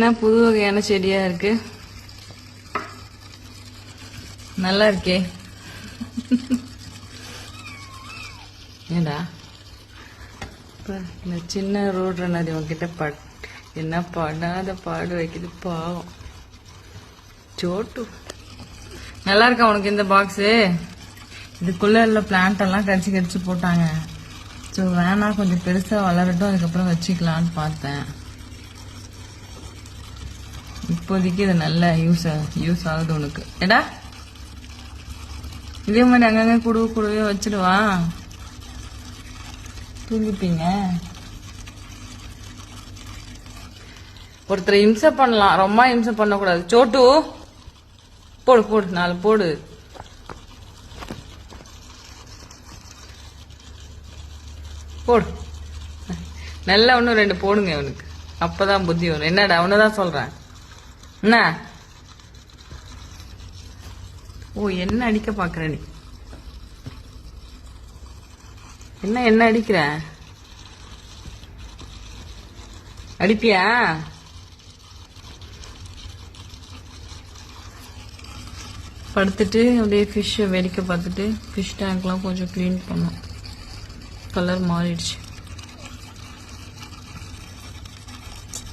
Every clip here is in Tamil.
என்ன புது வகையான செடியா இருக்கு. நல்லா இருக்கே. ஏண்டா? இந்த சின்ன ரோடு நதி உங்ககிட்ட பட் என்ன படாத பாடு வைக்குது பாவம். சோட்டு. நல்லா இருக்கா உனக்கு இந்த பாக்ஸு? இதுக்குள்ளே உள்ள பிளான்ட் எல்லாம் கடிச்சு கடிச்சு போட்டாங்க. ஸோ வேணாம் கொஞ்சம் பெருசாக வளரட்டும் அதுக்கப்புறம் வச்சுக்கலான்னு பார்த்தேன். இப்போதைக்கு இது நல்ல யூஸ் ஆகுது யூஸ் ஆகுது உனக்கு. ஏடா? இதே மாதிரி அங்கங்க குடுவு குடுவே வச்சிடுவா. தூங்கிப்பீங்க. ஒருத்தரை இம்சை பண்ணலாம். ரொம்ப இம்சை பண்ணக்கூடாது. சோட்டு! போடு போடு. நாலு போடு. போடு. நல்லா ஒன்று ரெண்டு போடுங்க அவனுக்கு அப்போதான் புத்தி வரும். என்னடா அவனதான் சொல்கிறேன் என்ன? ஓ என்ன அடிக்க பாக்குற நீ? என்ன என்ன அடிக்கிற? அடிப்பியா? படுத்துட்டு அப்படியே ஃபிஷ்ஷை வேடிக்கை பார்த்துட்டு ஃபிஷ் டேங்க்லாம் கொஞ்சம் க்ளீன் பண்ணோம். கலர் மாறிடுச்சு.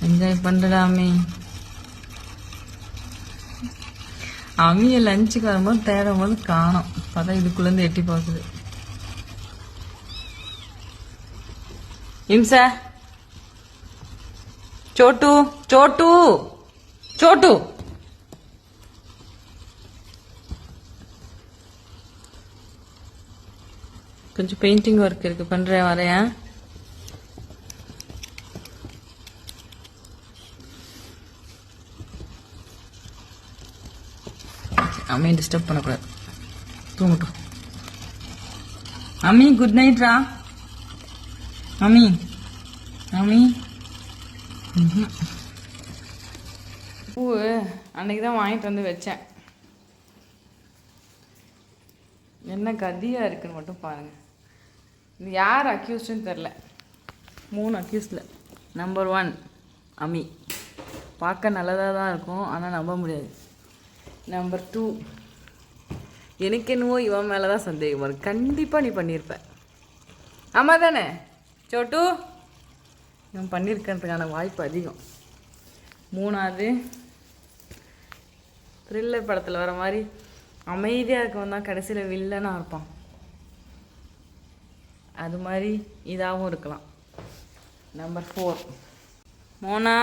என்ஜாய் பண்றடாமே அம்மிய லஞ்சுக்கு வரும்போது தேடும் போது காணும். பார்த்தா இதுக்குள்ளேருந்து எட்டி பார்க்குது. இம்சா. சோட்டு சோட்டு சோட்டு. கொஞ்சம் பெயிண்டிங் ஒர்க் இருக்கு. பண்றேன் வரையன் அம்மையை டிஸ்டர்ப் பண்ணக்கூடாது. தூங்கட்டும் அம்மி குட் நைட் ரா. அம்மி. அம்மி. பூ அன்னைக்கு தான் வாங்கிட்டு வந்து வச்சேன். என்ன கதியாக இருக்குன்னு மட்டும் பாருங்கள் இது யார் அக்யூஸ்டுன்னு தெரில மூணு அக்யூஸ்டில் நம்பர் ஒன் அமி பார்க்க நல்லதாக தான் இருக்கும் ஆனால் நம்ப முடியாது. நம்பர் டூ எனக்கு என்னவோ இவன் மேலே தான் சந்தேகம் வரும். கண்டிப்பாக நீ பண்ணியிருப்ப ஆமாம் தானே சோட்டு. இவன் பண்ணியிருக்கிறதுக்கான வாய்ப்பு அதிகம். மூணாவது. த்ரில்லர் படத்தில் வர மாதிரி அமைதியாக இருக்கவன் தான் கடைசியில் வில்லனாக இருப்பான். அது மாதிரி இதாகவும் இருக்கலாம். நம்பர் ஃபோர் மோனா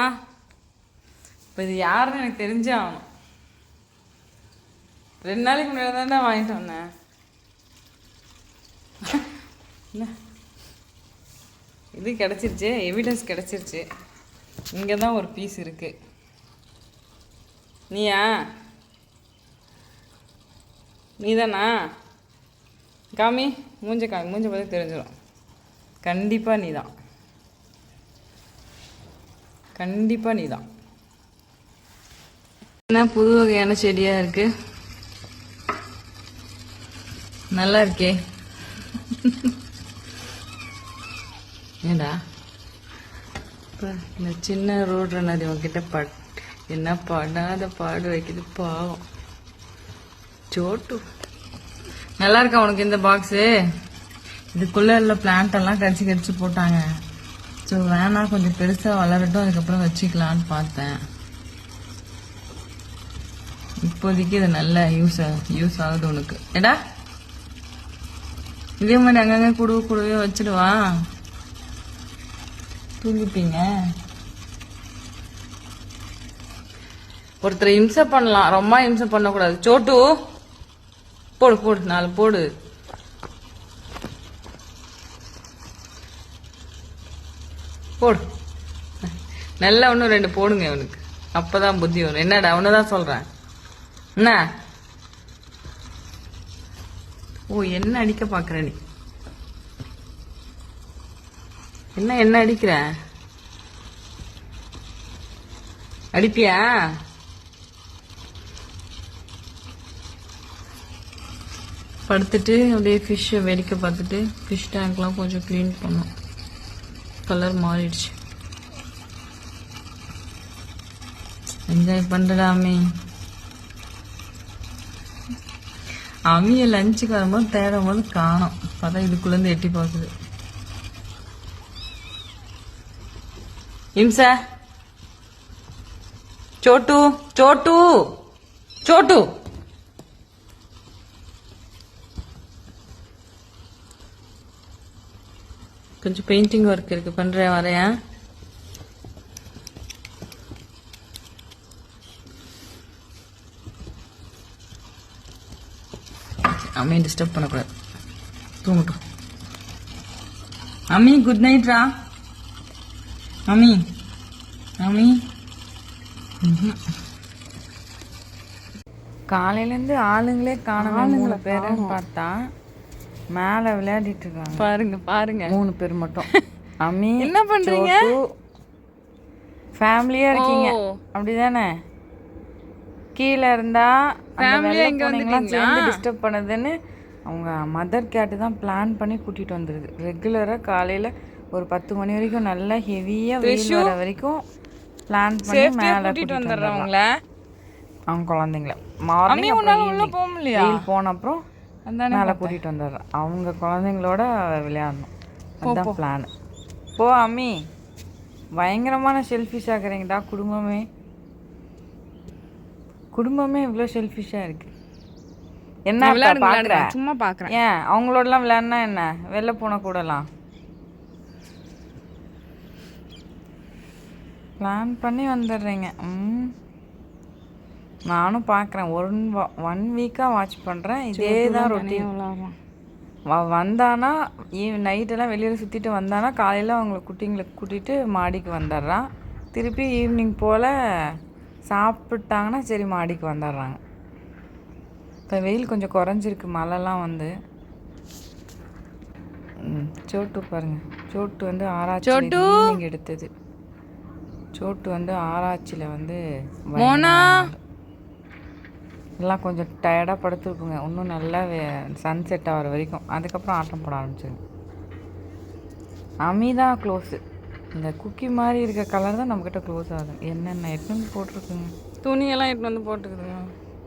இப்போ இது யாருன்னு எனக்கு தெரிஞ்சே ஆகணும். ரெண்டு நாளைக்கு முன்னாடி தானே வாங்கிட்டு வந்தேன். என்ன? இது கிடச்சிருச்சு எவிடன்ஸ் கிடச்சிருச்சு. இங்கே தான் ஒரு பீஸ் இருக்கு. நீயா? நீ தானா காமி மூஞ்ச காமி மூஞ்ச பார்த்து தெரிஞ்சிடும் கண்டிப்பாக நீ தான் கண்டிப்பாக நீ தான் என்ன புது வகையான செடியாக இருக்குது நல்லா இருக்கே ஏண்டா? இப்ப இந்த சின்ன ரோடு ரன்னாடி உன்கிட்ட பட் என்ன படாத பாடு வைக்குது பாவம். சோட்டு. நல்லா இருக்கா உனக்கு இந்த பாக்ஸு இதுக்குள்ள உள்ள பிளான்ட் எல்லாம் கடிச்சு கடிச்சு போட்டாங்க. ஸோ வேணாம் கொஞ்சம் பெருசா வளரட்டும் அதுக்கப்புறம் வச்சுக்கலான்னு பார்த்தேன். இப்போதைக்கு இது நல்ல யூஸ் யூஸ் ஆகுது உனக்கு. ஏடா இதே மாதிரி அங்கங்க குடுவு குடுவே வச்சிடுவா. தூங்கிப்பீங்க. ஒருத்தரை இம்சை பண்ணலாம். ரொம்ப இம்சை பண்ணக்கூடாது. சோட்டு. போடு போடு. நாலு போடு. போடு. நல்லா ஒன்றும் ரெண்டு போடுங்க இவனுக்கு. அப்போதான் புத்தி வரும். என்னடா அவனதான் சொல்கிறேன் என்ன? ஓ என்ன அடிக்க பாக்குற நீ? என்ன என்ன அடிக்கிற? அடிப்பியா? படுத்துட்டு அப்படியே ஃபிஷ்ஷை வேடிக்கை பார்த்துட்டு ஃபிஷ் டேங்க்லாம் கொஞ்சம் க்ளீன் பண்ணோம். கலர் மாறிடுச்சு. என்ஜாய் பண்ணுறாமே அவங்க லஞ்சுக்கு வரும்போது தேடும் போது காணோம். பார்த்தா இதுக்குள்ளேருந்து எட்டி பார்க்குது. இம்சா. சோட்டு சோட்டு சோட்டு. கொஞ்சம் பெயிண்டிங் ஒர்க் இருக்கு. பண்றேன் வரேன். அம்மையை டிஸ்டர்ப் பண்ணக்கூடாது. தூங்கட்டும். அம்மி குட் நைட்ரா அம்மி அம்மி காலையிலேருந்து ஆளுங்களே காணாம மூணு பேருன்னு பார்த்தா மேலே விளையாடிட்டு இருக்காங்க. பாருங்க பாருங்க. மூணு பேர் மட்டும். அம்மி என்ன பண்றீங்க? ஃபேமிலியா இருக்கீங்க. அப்படிதானே? கீழே இருந்தா Family-ஆ இங்க ஃபேமிலியெல்லாம் சேர்ந்து டிஸ்டர்ப் பண்ணுதுன்னு அவங்க மதர் கேட்டு தான் பிளான் பண்ணி கூட்டிட்டு வந்துருக்கு ரெகுலரா காலையில ஒரு பத்து மணி வரைக்கும் நல்லா ஹெவியா வெயில் வர வரைக்கும் பிளான் பண்ணி மேலே கூட்டிட்டு வந்துடுறேன் உங்கள அவங்க குழந்தைங்கள. மார்னிங் உள்ள போக முடியலையா? வெயில் போன அப்புறம் மேலே கூட்டிகிட்டு வந்துடுறேன் அவங்க குழந்தைங்களோட விளையாடணும். அதுதான் பிளான் போ. அம்மி. பயங்கரமான செல்ஃபிஷ் ஆக்குறீங்கடா குடும்பமே. குடும்பமே இவ்வளோ செல்ஃபிஷாக இருக்கு. என்ன? விளையாடுங்க சும்மா பாக்குறேன். ஏன் அவங்களோடலாம் விளையாடினா என்ன? வெளில போன கூடலாம். பிளான் பண்ணி வந்துடுறீங்க. ம். நானும் பார்க்குறேன் ஒன் ஒன் வீக்காக வாட்ச் பண்ணுறேன் இதே தான் ரொட்டீன் வந்தானா ஈவ் நைட்டெல்லாம் வெளியில் சுற்றிட்டு வந்தானா காலையில் அவங்கள குட்டிங்களை கூட்டிகிட்டு மாடிக்கு வந்துடுறான். திருப்பி ஈவினிங் போல் சாப்பிட்டாங்கன்னா சரி மாடிக்கு வந்துடுறாங்க. இப்போ வெயில் கொஞ்சம் குறைஞ்சிருக்கு மழைலாம் வந்து. ம், சோட்டு பாருங்க. சோட்டு வந்து ஆராய்ச்சி எடுத்தது. சோட்டு வந்து ஆராய்ச்சியில் வந்து எல்லாம் கொஞ்சம் டயர்டாக படுத்துருக்குங்க. இன்னும் நல்லா சன் செட் ஆகிற வரைக்கும். அதுக்கப்புறம் ஆட்டம் போட ஆரம்பிச்சிருங்க அமி தான் க்ளோஸு. இந்த குக்கி மாதிரி இருக்க கலர் தான் நம்மக்கிட்ட க்ளோஸ் ஆகுது. என்னென்ன எடுத்துன்னு போட்டிருக்குங்க. துணியெல்லாம் எடுத்து வந்து போட்டுக்குதுங்க.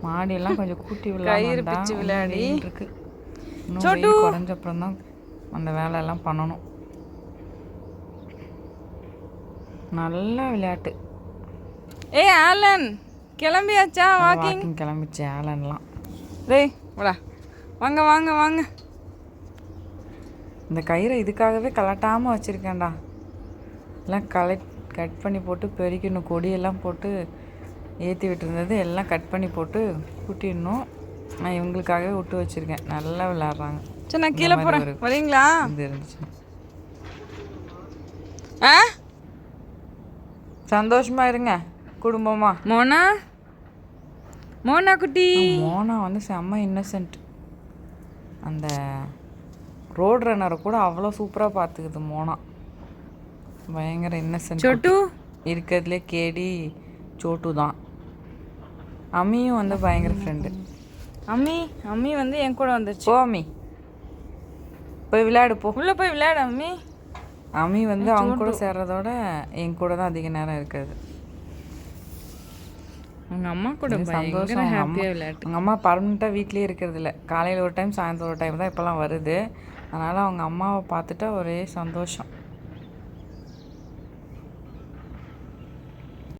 மாடியெல்லாம் கொஞ்சம் கூட்டி விளையாடி விளையாடி. இருக்கு இன்னும் வெயில் குறைஞ்ச அப்புறம் தான் அந்த வேலையெல்லாம் பண்ணணும். நல்ல விளையாட்டு. ஏய் ஆலன் கிளம்பியாச்சா வாக்கிங்? வாக்கிங் கிளம்பிச்சு ஆலன்லாம். டேய் வாடா. வாங்க வாங்க வாங்க. இந்த கயிறை இதுக்காகவே கலட்டாமல் வச்சுருக்கேன்டா. எல்லாம் கலெக்ட் கட் பண்ணி போட்டு பெருக்கணும் கொடியெல்லாம் போட்டு ஏற்றி விட்டுருந்தது. எல்லாம் கட் பண்ணி போட்டு கூட்டிடணும். நான் இவங்களுக்காகவே விட்டு வச்சுருக்கேன். நல்லா விளையாடுறாங்க. சரி நான் கீழே போறேன். வரீங்களா? இது இருந்துச்சு. ஆ? சந்தோஷமா இருங்க. குடும்பமா. மோனா? மோனா குட்டி. மோனா வந்து செம்ம இன்னசென்ட் அந்த ரோட் ரன்னரை கூட அவ்வளோ சூப்பராக பார்த்துக்குது மோனா. பயங்கர இன்னசென்ட் சொட்டு? இருக்கிறதுலே கேடி சோட்டு தான் அம்மியும் வந்து பயங்கர ஃப்ரெண்டு அம்மி அம்மி வந்து என் கூட வந்துருச்சு. போ அம்மி. போய் விளையாடு போ. உள்ள போய் விளையாடு அம்மி. அம்மி வந்து அவங்க கூட சேர்றதோட என் கூட தான் அதிக நேரம் இருக்கிறது உங்க அம்மா கூட சந்தோஷம். அவங்க ஹாப்பியா அம்மா விளையாட்டு. அவங்க அம்மா பர்மனெண்ட்டாக வீட்லேயே இருக்கிறது இல்லை. காலையில் ஒரு டைம் சாயந்தரம் ஒரு டைம் தான் இப்போலாம் வருது. அதனால் அவங்க அம்மாவை பார்த்துட்டா ஒரே சந்தோஷம்.